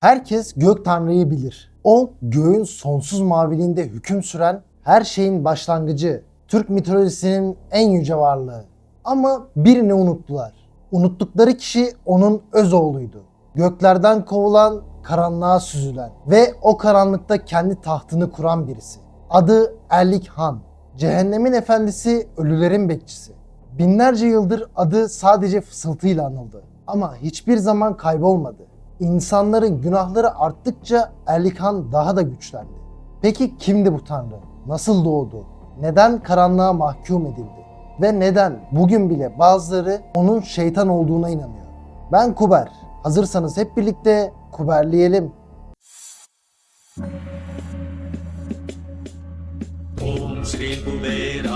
Herkes gök tanrıyı bilir. O göğün sonsuz maviliğinde hüküm süren her şeyin başlangıcı, Türk mitolojisinin en yüce varlığı. Ama birini unuttular. Unuttukları kişi onun öz oğluydu. Göklerden kovulan, karanlığa süzülen ve o karanlıkta kendi tahtını kuran birisi. Adı Erlik Han. Cehennemin efendisi, ölülerin bekçisi. Binlerce yıldır adı sadece fısıltıyla anıldı. Ama hiçbir zaman kaybolmadı. İnsanların günahları arttıkça Erlikhan daha da güçlendi. Peki kimdi bu tanrı? Nasıl doğdu? Neden karanlığa mahkum edildi? Ve neden bugün bile bazıları onun şeytan olduğuna inanıyor? Ben Kuber. Hazırsanız hep birlikte kuberleyelim. Kuber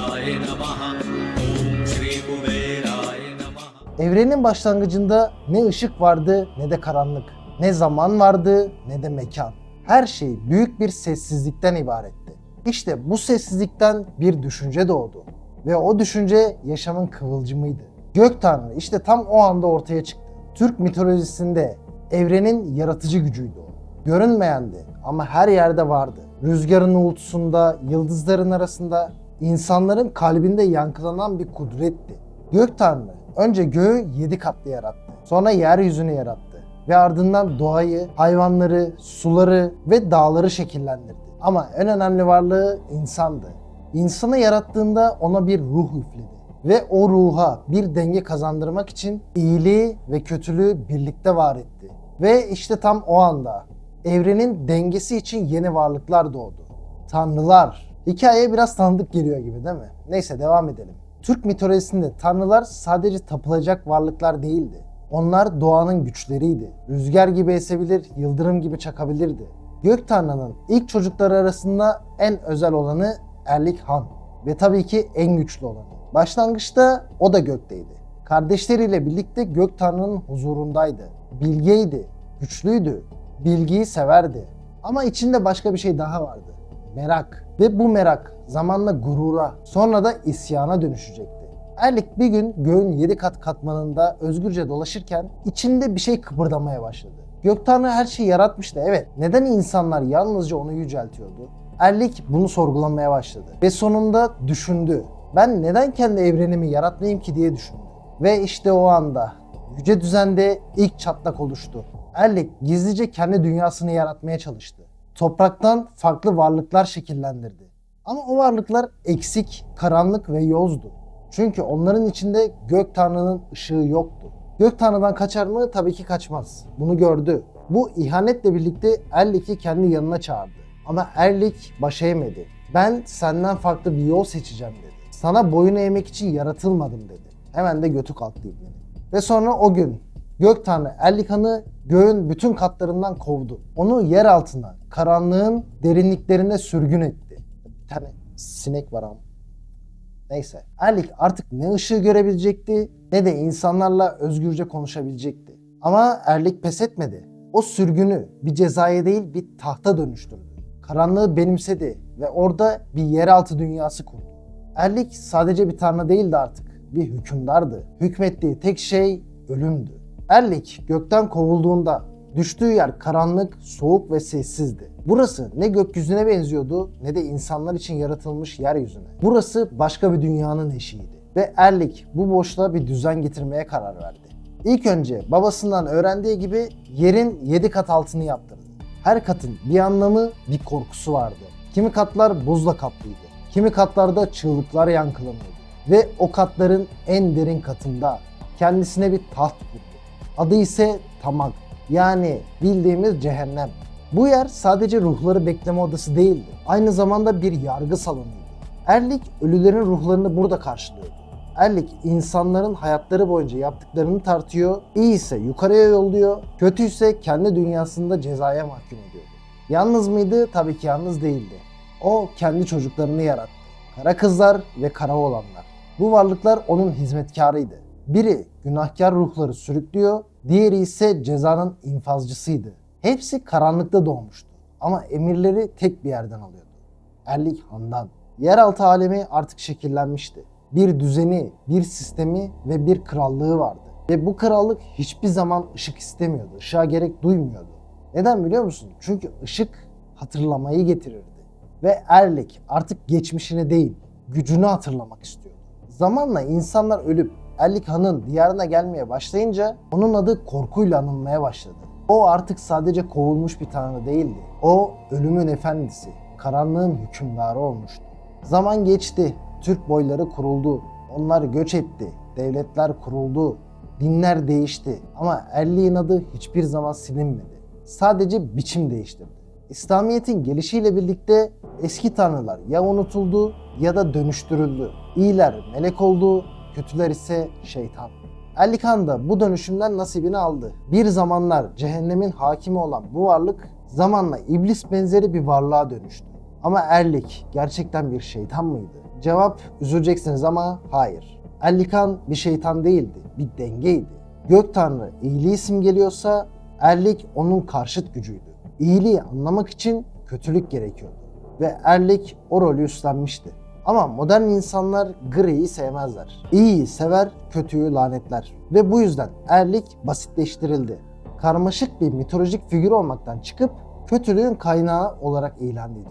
Evrenin başlangıcında ne ışık vardı ne de karanlık. Ne zaman vardı ne de mekan. Her şey büyük bir sessizlikten ibaretti. İşte bu sessizlikten bir düşünce doğdu. Ve o düşünce yaşamın kıvılcımıydı. Gök Tanrı işte tam o anda ortaya çıktı. Türk mitolojisinde evrenin yaratıcı gücüydü o. Görünmeyendi ama her yerde vardı. Rüzgarın uğultusunda, yıldızların arasında, insanların kalbinde yankılanan bir kudretti. Gök Tanrı önce göğü yedi katlı yarattı. Sonra yeryüzünü yarattı. Ve ardından doğayı, hayvanları, suları ve dağları şekillendirdi. Ama en önemli varlığı insandı. İnsanı yarattığında ona bir ruh üfledi. Ve o ruha bir denge kazandırmak için iyiliği ve kötülüğü birlikte var etti. Ve işte tam o anda evrenin dengesi için yeni varlıklar doğdu. Tanrılar. Hikaye biraz tanıdık geliyor gibi değil mi? Neyse devam edelim. Türk mitolojisinde tanrılar sadece tapılacak varlıklar değildi. Onlar doğanın güçleriydi. Rüzgar gibi esebilir, yıldırım gibi çakabilirdi. Gök Tanrı'nın ilk çocukları arasında en özel olanı Erlik Han ve tabii ki en güçlü olanı. Başlangıçta o da gökteydi. Kardeşleriyle birlikte Gök Tanrı'nın huzurundaydı. Bilgeydi, güçlüydü, bilgiyi severdi. Ama içinde başka bir şey daha vardı. Merak. Ve bu merak zamanla gurura, sonra da isyana dönüşecekti. Erlik bir gün göğün yedi kat katmanında özgürce dolaşırken içinde bir şey kıpırdamaya başladı. Gök Tanrı her şeyi yaratmıştı evet. Neden insanlar yalnızca onu yüceltiyordu? Erlik bunu sorgulamaya başladı. Ve sonunda düşündü. Ben neden kendi evrenimi yaratmayayım ki diye düşündü. Ve işte o anda yüce düzende ilk çatlak oluştu. Erlik gizlice kendi dünyasını yaratmaya çalıştı. Topraktan farklı varlıklar şekillendirdi. Ama o varlıklar eksik, karanlık ve yozdu. Çünkü onların içinde Gök Tanrı'nın ışığı yoktu. Gök Tanrı'dan kaçar mı? Tabii ki kaçmaz. Bunu gördü. Bu ihanetle birlikte Erlik'i kendi yanına çağırdı. Ama Erlik baş eğmedi. Ben senden farklı bir yol seçeceğim dedi. Sana boyun eğmek için yaratılmadım dedi. Hemen de götü kalktı İbni'nin. Ve sonra o gün Gök Tanrı Erlikan'ı göğün bütün katlarından kovdu. Onu yer altına, karanlığın derinliklerine sürgün etti. Bir tane sinek var ama. Neyse. Erlik artık ne ışığı görebilecekti ne de insanlarla özgürce konuşabilecekti. Ama Erlik pes etmedi. O sürgünü bir cezaya değil bir tahta dönüştürdü. Karanlığı benimsedi ve orada bir yeraltı dünyası kurdu. Erlik sadece bir tanrı değildi artık. Bir hükümdardı. Hükmettiği tek şey ölümdü. Erlik gökten kovulduğunda düştüğü yer karanlık, soğuk ve sessizdi. Burası ne gökyüzüne benziyordu ne de insanlar için yaratılmış yeryüzüne. Burası başka bir dünyanın eşiğiydi. Ve Erlik bu boşluğa bir düzen getirmeye karar verdi. İlk önce babasından öğrendiği gibi yerin 7 kat altını yaptırdı. Her katın bir anlamı, bir korkusu vardı. Kimi katlar buzla kaplıydı. Kimi katlarda çığlıklar yankılanıyordu. Ve o katların en derin katında kendisine bir taht kurdu. Adı ise Tamak. Yani bildiğimiz cehennem. Bu yer sadece ruhları bekleme odası değildi. Aynı zamanda bir yargı salonuydu. Erlik ölülerin ruhlarını burada karşılıyordu. Erlik insanların hayatları boyunca yaptıklarını tartıyor, iyi ise yukarıya yolluyor, kötü ise kendi dünyasında cezaya mahkum ediyordu. Yalnız mıydı? Tabii ki yalnız değildi. O kendi çocuklarını yarattı. Kara kızlar ve kara olanlar. Bu varlıklar onun hizmetkarıydı. Biri günahkar ruhları sürüklüyor, diğeri ise cezanın infazcısıydı. Hepsi karanlıkta doğmuştu ama emirleri tek bir yerden alıyordu. Erlik Han'dan. Yeraltı alemi artık şekillenmişti. Bir düzeni, bir sistemi ve bir krallığı vardı. Ve bu krallık hiçbir zaman ışık istemiyordu, ışığa gerek duymuyordu. Neden biliyor musun? Çünkü ışık hatırlamayı getirirdi. Ve Erlik artık geçmişini değil, gücünü hatırlamak istiyordu. Zamanla insanlar ölüp Erlik Han'ın diyarına gelmeye başlayınca onun adı korkuyla anılmaya başladı. O artık sadece kovulmuş bir tanrı değildi. O ölümün efendisi, karanlığın hükümdarı olmuştu. Zaman geçti, Türk boyları kuruldu, onlar göç etti, devletler kuruldu, dinler değişti ama Erlik'in adı hiçbir zaman silinmedi. Sadece biçim değiştirdi. İslamiyet'in gelişiyle birlikte eski tanrılar ya unutuldu ya da dönüştürüldü. İyiler melek oldu, kötüler ise şeytan. Erlikan da bu dönüşümden nasibini aldı. Bir zamanlar cehennemin hakimi olan bu varlık zamanla iblis benzeri bir varlığa dönüştü. Ama Erlik gerçekten bir şeytan mıydı? Cevap üzüleceksiniz ama hayır. Erlikan bir şeytan değildi, bir dengeydi. Gök Tanrı iyiliği simgeliyorsa Erlik onun karşıt gücüydü. İyiliği anlamak için kötülük gerekiyordu. Ve Erlik o rolü üstlenmişti. Ama modern insanlar griyi sevmezler. İyiyi sever, kötüyü lanetler. Ve bu yüzden Erlik basitleştirildi. Karmaşık bir mitolojik figür olmaktan çıkıp kötülüğün kaynağı olarak ilan edildi.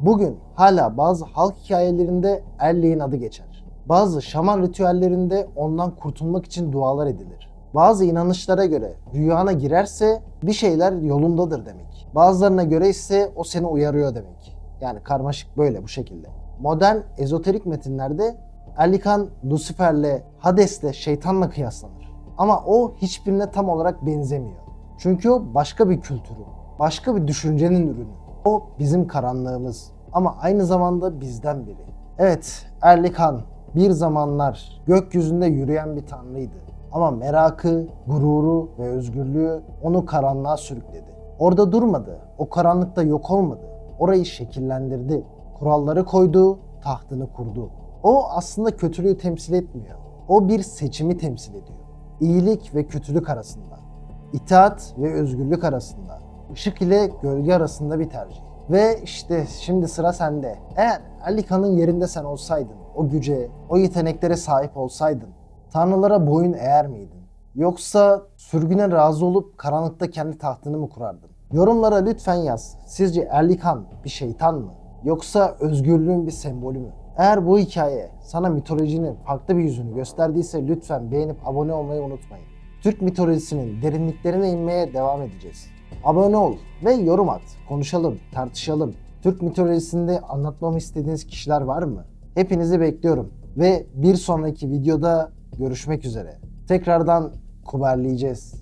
Bugün hala bazı halk hikayelerinde Erlik'in adı geçer. Bazı şaman ritüellerinde ondan kurtulmak için dualar edilir. Bazı inanışlara göre rüyana girerse bir şeyler yolundadır demek. Bazılarına göre ise o seni uyarıyor demek. Yani karmaşık böyle bu şekilde. Modern ezoterik metinlerde Erlikan Lucifer'le, Hades'le, şeytanla kıyaslanır. Ama o hiçbirine tam olarak benzemiyor. Çünkü o başka bir kültürün, başka bir düşüncenin ürünü. O bizim karanlığımız ama aynı zamanda bizden biri. Evet, Erlikan bir zamanlar gökyüzünde yürüyen bir tanrıydı. Ama merakı, gururu ve özgürlüğü onu karanlığa sürükledi. Orada durmadı, o karanlıkta yok olmadı. Orayı şekillendirdi, kuralları koydu, tahtını kurdu. O aslında kötülüğü temsil etmiyor. O bir seçimi temsil ediyor. İyilik ve kötülük arasında, itaat ve özgürlük arasında, ışık ile gölge arasında bir tercih. Ve işte şimdi sıra sende. Eğer Alikan'ın yerinde sen olsaydın, o güce, o yeteneklere sahip olsaydın, tanrılara boyun eğer miydin? Yoksa sürgüne razı olup karanlıkta kendi tahtını mı kurardın? Yorumlara lütfen yaz. Sizce Erlikan bir şeytan mı? Yoksa özgürlüğün bir sembolü mü? Eğer bu hikaye sana mitolojinin farklı bir yüzünü gösterdiyse lütfen beğenip abone olmayı unutmayın. Türk mitolojisinin derinliklerine inmeye devam edeceğiz. Abone ol ve yorum at. Konuşalım, tartışalım. Türk mitolojisinde anlatmamı istediğiniz kişiler var mı? Hepinizi bekliyorum. Ve bir sonraki videoda görüşmek üzere. Tekrardan kuberleyeceğiz.